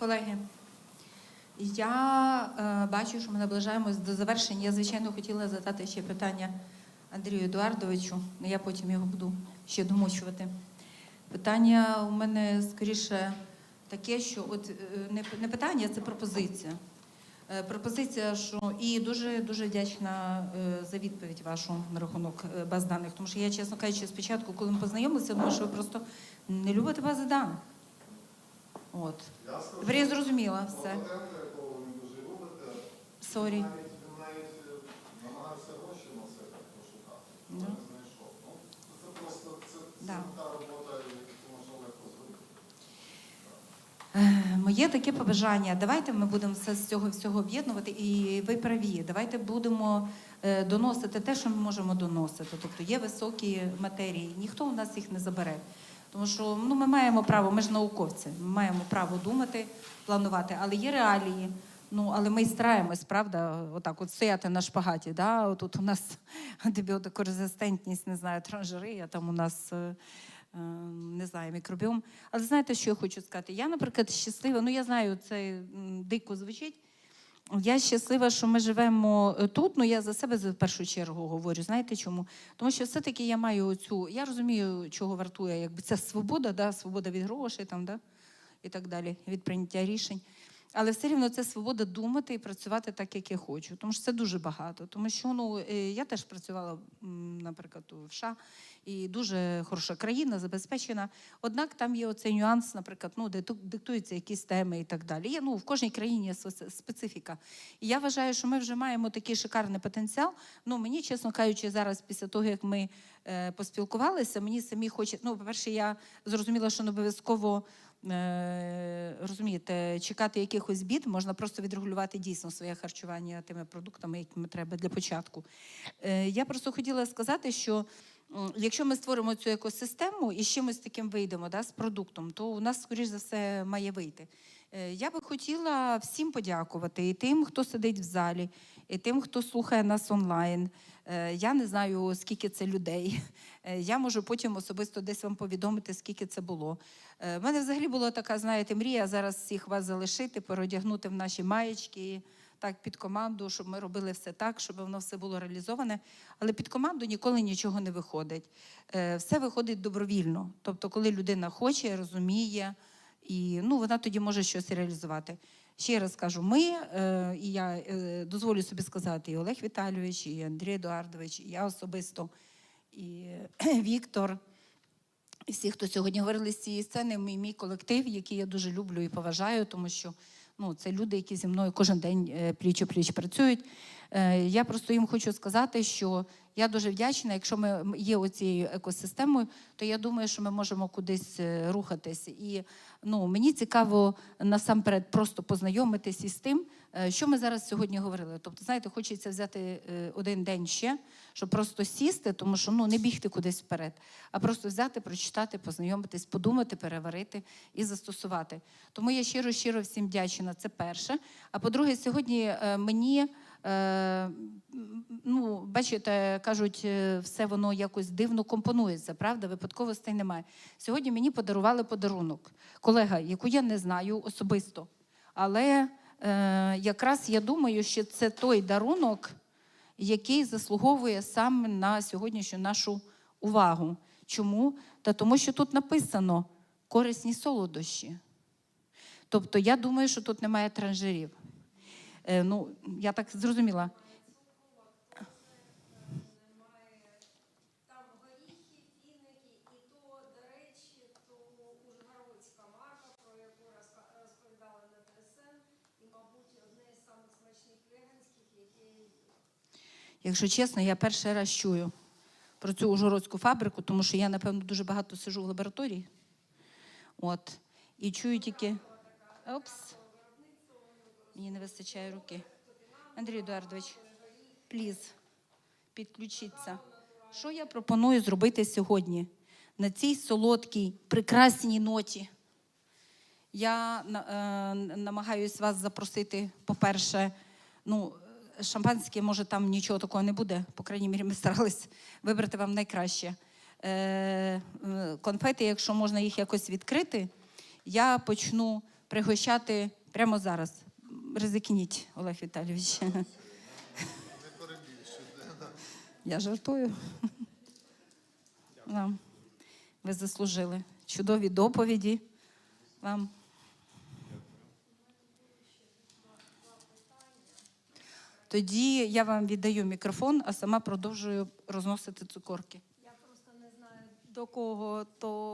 Колеги, я е, бачу, що ми наближаємось до завершення. Я, звичайно, хотіла задати ще питання Андрію Едуардовичу, але я потім його буду ще домочувати. Питання у мене скоріше таке, що от е, не, не питання, це пропозиція. Е, Пропозиція, що і дуже дуже вдячна е, за відповідь вашу на рахунок е, баз даних. Тому що я, чесно кажучи, спочатку, коли ми познайомилися, думала, що ви просто не любите бази даних. От. Я скажу, зрозуміла все. Сорі. Е, Моє таке побажання. Давайте ми будемо все з цього всього об'єднувати, і ви праві. Давайте будемо е, доносити те, що ми можемо доносити. Тобто є високі матерії, ніхто у нас їх не забере. Тому що ну, ми маємо право, ми ж науковці, ми маємо право думати, планувати, але є реалії. Ну, але ми й стараємось, правда, отак от стояти на шпагаті. Да? Отут у нас антибіотикорезистентність, не знаю, транжирия, там у нас. е, е, Не знаю, мікробіом. Але знаєте, що я хочу сказати? Я, наприклад, щаслива, ну я знаю, це дико звучить. Я щаслива, що ми живемо е, тут. Ну я за себе в першу чергу говорю. Знаєте чому? Тому що все-таки я маю цю, я розумію, чого вартує, якби це свобода, да, свобода від грошей там, да, і так далі, від прийняття рішень. Але все рівно це свобода думати і працювати так, як я хочу. Тому що це дуже багато. Тому що ну, е, я теж працювала, наприклад, у США, і дуже хороша країна, забезпечена. Однак там є оцей нюанс, наприклад, ну, де диктуються якісь теми і так далі. Є, ну, в кожній країні є специфіка. І я вважаю, що ми вже маємо такий шикарний потенціал. Ну, мені, чесно кажучи, зараз, після того, як ми е, поспілкувалися, мені самі хоче. Ну, по-перше, я зрозуміла, що не обов'язково. Е, Розумієте, чекати якихось бід, можна просто відрегулювати дійсно своє харчування тими продуктами, якими треба для початку. Е, Я просто хотіла сказати, що якщо ми створимо цю екосистему і з чимось таким вийдемо, да, з продуктом, то у нас, скоріш за все, має вийти. Е, Я би хотіла всім подякувати і тим, хто сидить в залі, і тим, хто слухає нас онлайн. Е, Я не знаю, скільки це людей. Е, Я можу потім особисто десь вам повідомити, скільки це було. Е, В мене взагалі була така, знаєте, мрія зараз всіх вас залишити, переодягнути в наші маєчки, так під команду, щоб ми робили все так, щоб воно все було реалізоване. Але під команду ніколи нічого не виходить. Е, Все виходить добровільно. Тобто, коли людина хоче, розуміє, і ну, вона тоді може щось реалізувати. Ще раз кажу, ми, е, і я е, дозволю собі сказати, і Олег Віталійович, і Андрій Едуардович, і я особисто, і Віктор, і всі, хто сьогодні говорили з цієї сцени, мій, мій колектив, який я дуже люблю і поважаю, тому що ну, це люди, які зі мною кожен день е, пліч у пліч працюють. Е, Я просто їм хочу сказати, що я дуже вдячна. Якщо ми є оцією екосистемою, то я думаю, що ми можемо кудись е, рухатись. І ну, мені цікаво насамперед просто познайомитись із тим, е, що ми зараз сьогодні говорили. Тобто, знаєте, хочеться взяти один день ще, щоб просто сісти, тому що ну не бігти кудись вперед, а просто взяти, прочитати, познайомитись, подумати, переварити і застосувати. Тому я щиро щиро всім вдячна. Це перше. А по-друге, сьогодні мені. Е, ну, бачите, кажуть, е, все воно якось дивно компонується, правда? Випадковостей немає. Сьогодні мені подарували подарунок. Колега, яку я не знаю особисто. Але е, якраз я думаю, що це той дарунок, який заслуговує саме на сьогоднішню нашу увагу. Чому? Та тому, що тут написано корисні солодощі. Тобто, я думаю, що тут немає транжирів. Е, ну, я так зрозуміла. Якщо чесно, я перший раз чую про цю ужгородську фабрику, тому що я, напевно, дуже багато сижу в лабораторії. От. І чую тільки. Опс. Мені не вистачає руки. Андрій Едуардович, пліз, підключіться. Що я пропоную зробити сьогодні на цій солодкій, прекрасній ноті? Я е, намагаюсь вас запросити, по-перше, ну, шампанське, може, там нічого такого не буде. По крайній мірі, ми старались вибрати вам найкраще. Е, е, конфети, якщо можна їх якось відкрити, я почну пригощати прямо зараз. Ризикніть, Олег Віталійович. Не. Я жартую. Вам. Ви заслужили. Чудові доповіді. Вам. Тоді я вам віддаю мікрофон, а сама продовжую розносити цукорки. Я просто не знаю до кого то